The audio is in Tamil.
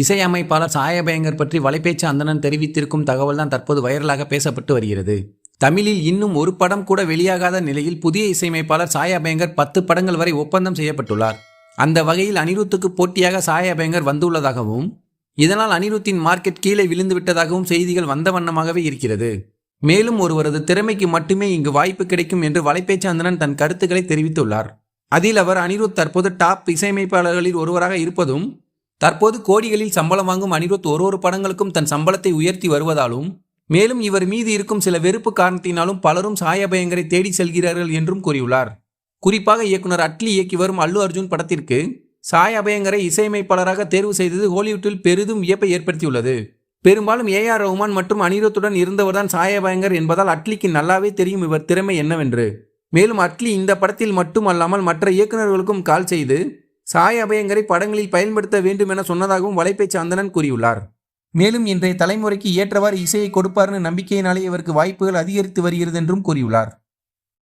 இசையமைப்பாளர் சாயபயங்கர் பற்றி வலைபேச்சு அந்தணன் தெரிவித்திருக்கும் தகவல் தான் தற்போது வைரலாக பேசப்பட்டு வருகிறது. தமிழில் இன்னும் ஒரு படம் கூட வெளியாகாத நிலையில் புதிய இசையமைப்பாளர் சாயபயங்கர் பத்து படங்கள் வரை ஒப்பந்தம் செய்யப்பட்டுள்ளார். அந்த வகையில் அனிருத்துக்கு போட்டியாக சாயபயங்கர் வந்துள்ளதாகவும் இதனால் அனிருத்தின் மார்க்கெட் கீழே விழுந்து விட்டதாகவும் செய்திகள் வந்த வண்ணமாகவே இருக்கிறது. மேலும் ஒருவரது திறமைக்கு மட்டுமே இங்கு வாய்ப்பு கிடைக்கும் என்று வலைப்பேச்சு அந்தணன் தன் கருத்துக்களை தெரிவித்துள்ளார். அதில் அவர் அனிருத் தற்போது டாப் இசையமைப்பாளர்களில் ஒருவராக இருப்பதும் தற்போது கோடிகளில் சம்பளம் வாங்கும் அனிருத் ஒரு ஒரு படங்களுக்கும் தன் சம்பளத்தை உயர்த்தி வருவதாலும் மேலும் இவர் மீது இருக்கும் சில வெறுப்பு காரணத்தினாலும் பலரும் சாயபயங்கரை தேடி செல்கிறார்கள் என்றும் கூறியுள்ளார். குறிப்பாக இயக்குனர் அட்லி இயக்கி வரும் அல்லு அர்ஜுன் படத்திற்கு சாய் அபயங்கரை இசையமைப்பாளராக தேர்வு செய்தது ஹாலிவுட்டில் பெரிதும் வியப்பை ஏற்படுத்தியுள்ளது. பெரும்பாலும் ஏ ஆர் ரஹ்மான் மற்றும் அனிருத்துடன் இருந்தவர்தான் சாய் அபயங்கர் என்பதால் அட்லிக்கு நல்லாவே தெரியும் இவர் திறமை என்னவென்று. மேலும் அட்லி இந்த படத்தில் மட்டுமல்லாமல் மற்ற இயக்குநர்களுக்கும் கால் செய்து சாய் அபயங்கரை படங்களில் பயன்படுத்த வேண்டும் என சொன்னதாகவும் வலைப்பை சந்தனன் கூறியுள்ளார். மேலும் இன்றைய தலைமுறைக்கு ஏற்றவாறு இசையை கொடுப்பார்னு நம்பிக்கையினாலே இவருக்கு வாய்ப்புகள் அதிகரித்து வருகிறது என்றும் கூறியுள்ளார்.